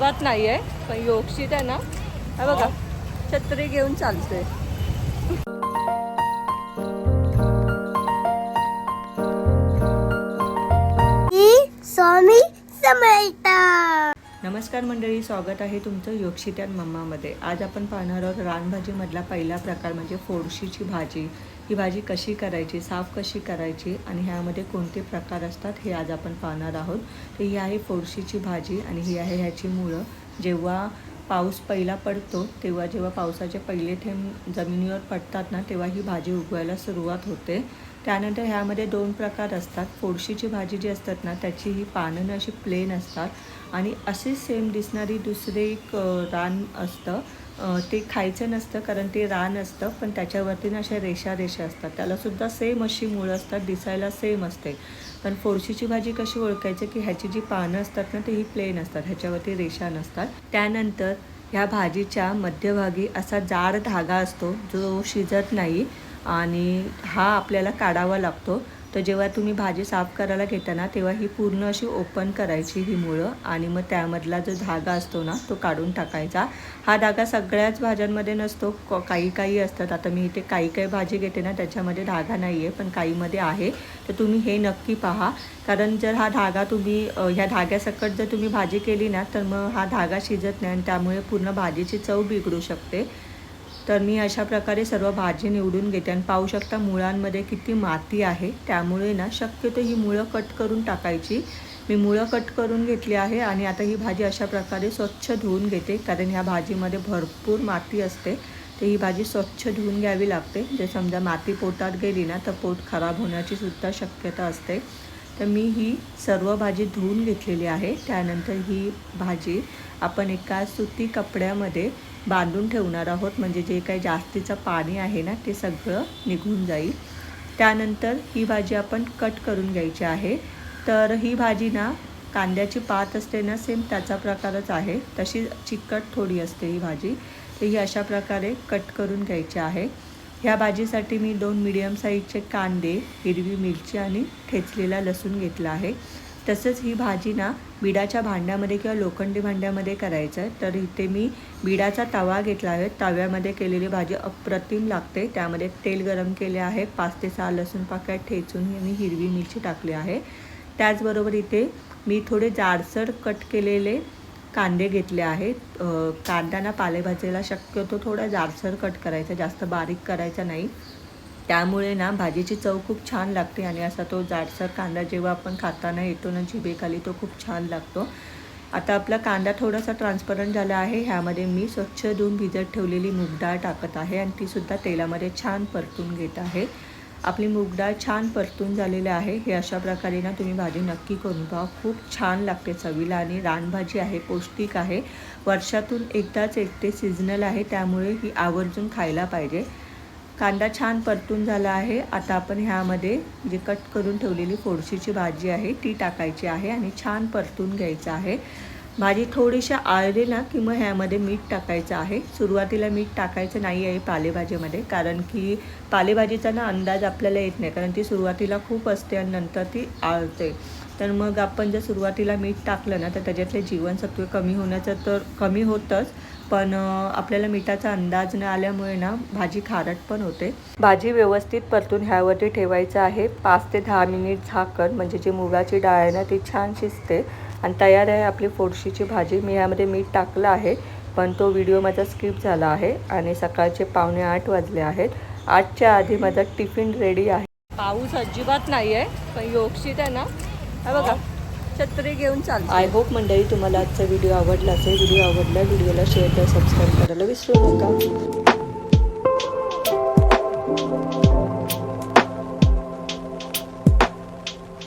अजिबात नाही आहे पण योगशीत आहे ना हा बघा छत्री घेऊन चालते स्वामी समर्थ. नमस्कार मंडळी स्वागत आहे तुमचं योगशित्यान मम्मामध्ये. आज आपण पाहणार आहोत रानभाजीमधला पहिला प्रकार म्हणजे फोडशीची भाजी. ही भाजी कशी करायची साफ कशी करायची आणि ह्यामध्ये कोणते प्रकार असतात हे आज आपण पाहणार आहोत. तर ही आहे फोडशीची भाजी आणि ही आहे ह्याची मुळं. जेव्हा पाऊस पहिला पडतो तेव्हा जेव्हा पावसाचे पहिले थेंब जमिनीवर पडतात ना तेव्हा ही भाजी उगवायला सुरुवात होते. त्यानंतर ह्यामध्ये दोन प्रकार असतात. फोडशीची भाजी जी असतात ना त्याची ही पानं अशी प्लेन असतात. आणि असे सेम दिसणारी दुसरे एक रान असतं. ते खायचं नसतं कारण ते रान असतं पण त्याच्यावरती ना अशा रेषा रेषा असतात. त्यालासुद्धा सेम अशी मुळं असतात दिसायला सेम असते. पण फोडशीची भाजी कशी ओळखायची की ह्याची जी पानं असतात ना ती ही प्लेन असतात. ह्याच्यावरती रेषा नसतात. त्यानंतर ह्या भाजीच्या मध्यभागी असा जाड धागा असतो जो शिजत नाही. आणि हा आपल्याला काढावा लागतो. तर जेव्हा तुम्ही भाजी साफ करायला घेता ना तेव्हा ही पूर्ण अशी ओपन करायची ही मुळं. आणि मग त्यामधला जो धागा असतो ना तो काढून टाकायचा. हा धागा सगळ्याच भाज्यांमध्ये नसतो. काही काही असतात. आता मी इथे काही काही भाजी घेते ना त्याच्यामध्ये धागा नाही आहे पण काहीमध्ये आहे. तर तुम्ही हे नक्की पहा. कारण जर हा धागा तुम्ही ह्या धाग्यासकट जर तुम्ही भाजी केली ना तर मग हा धागा शिजत नाही आणि त्यामुळे पूर्ण भाजीची चव बिघडू शकते. तर मी अशा प्रकारे सर्व भाजी निवडून घेते. आणि पाहू शकता मुळांमध्ये किती माती आहे. त्यामुळे ना शक्यतो ही मुळं कट करून टाकायची. मी मुळं कट करून घेतली आहे आणि आता ही भाजी अशा प्रकारे स्वच्छ धुवून घेते. कारण ह्या भाजीमध्ये भरपूर माती असते. तर ही भाजी स्वच्छ धुवून घ्यावी लागते. जे समजा माती पोटात गेली ना तर पोट खराब होण्याची सुद्धा शक्यता असते. तर मी ही सर्व भाजी धुवून घेतलेली आहे. त्यानंतर ही भाजी आपण एका सुती कपड्यामध्ये बांधून ठेवणार आहोत. म्हणजे जे काही जास्तीचं पाणी आहे ना ते सगळं निघून जाईल. त्यानंतर ही भाजी आपण कट करून घ्यायची आहे. तर ही भाजी ना कांद्याची पात असते ना सेम त्याचा प्रकारच आहे. तशी चिकट थोडी असते ही भाजी. तर ही अशा प्रकारे कट करून घ्यायची आहे. ह्या भाजीसाठी मी दोन मिडियम साईजचे कांदे हिरवी मिरची आणि ठेचलेला लसूण घेतला आहे. तसंच ही भाजी ना बिडाच्या भांड्यामध्ये किंवा लोखंडी भांड्यामध्ये करायचं आहे. तर इथे मी बिडाचा तवा घेतला आहे. तव्यामध्ये केलेली भाजी अप्रतिम लागते. त्यामध्ये तेल गरम केले आहे. पाच ते सहा लसूण पाक्यात ठेचून मी हिरवी मिरची टाकली आहे. त्याचबरोबर इथे मी थोडे जाडसर कट केलेले कांदे घेतले आहेत. कांद्यांना पालेभाजीला शक्यतो थोडा जाडसर कट करायचा. जास्त बारीक करायचा नाही. त्यामुळे ना भाजीची चव खूप छान लागते आणि असा तो जाडसर कांदा जेव्हा आपण खाताना येतो ना जिभेखाली तो खूप छान लागतो. आता आपला कांदा थोडासा ट्रान्सपरंट झाला आहे. ह्यामध्ये मी स्वच्छ धुवून भिजत ठेवलेली मूग डाळ टाकत आहे आणि तीसुद्धा तेलामध्ये छान परतून घेत आहे. आपली मूग डाळ छान परतून झालेली आहे. हे अशा प्रकारे ना तुम्ही भाजी नक्की करून पहा. खूप छान लागते चवीला आणि रानभाजी आहे पौष्टिक आहे. वर्षातून एकदाच एकटे सीझनल आहे. त्यामुळे ही आवर्जून खायला पाहिजे. कांदा छान परतून झाला आहे. आता आपण ह्यामध्ये जी कट करून ठेवलेली फोडशीची भाजी आहे ती टाकायची आहे आणि छान परतून घ्यायचं आहे. भाजी थोडीशी आळली ना की मग ह्यामध्ये मीठ टाकायचं आहे. सुरुवातीला मीठ टाकायचं नाही आहे पालेभाजीमध्ये कारण की पालेभाजीचा ना अंदाज आपल्याला येत नाही कारण ती सुरुवातीला खूप असते आणि नंतर ती आळते. तर मग आपण जर सुरुवातीला मीठ टाकलं ना तर त्याच्यातले जीवनसत्व कमी होण्याचं तर कमी होतंच पण आपल्याला मिठाचा अंदाज न आल्यामुळे ना भाजी खारट पण होते. भाजी व्यवस्थित परतून ह्यावरती ठेवायचं आहे. पाच ते दहा मिनिट झाकण म्हणजे जी मुगाची डाळ आहे ना ती छान शिजते. आणि तयार आहे आपली फोडशीची भाजी. मी यामध्ये मीठ टाकलं आहे पण तो व्हिडिओ माझा स्किप झाला आहे आणि सकाळचे पावणे आठ वाजले आहेत. आठच्या आधी माझा टिफिन रेडी आहे. पाऊस अजिबात नाही आहे पण योगशीत आहे ना. बघा. छत्री घेऊन चाल आय होप मंडळी तुम्हाला आजचा व्हिडिओ आवडला असेल. व्हिडिओ आवडला व्हिडिओला शेअर करा सबस्क्राईब करायला विसरू नका.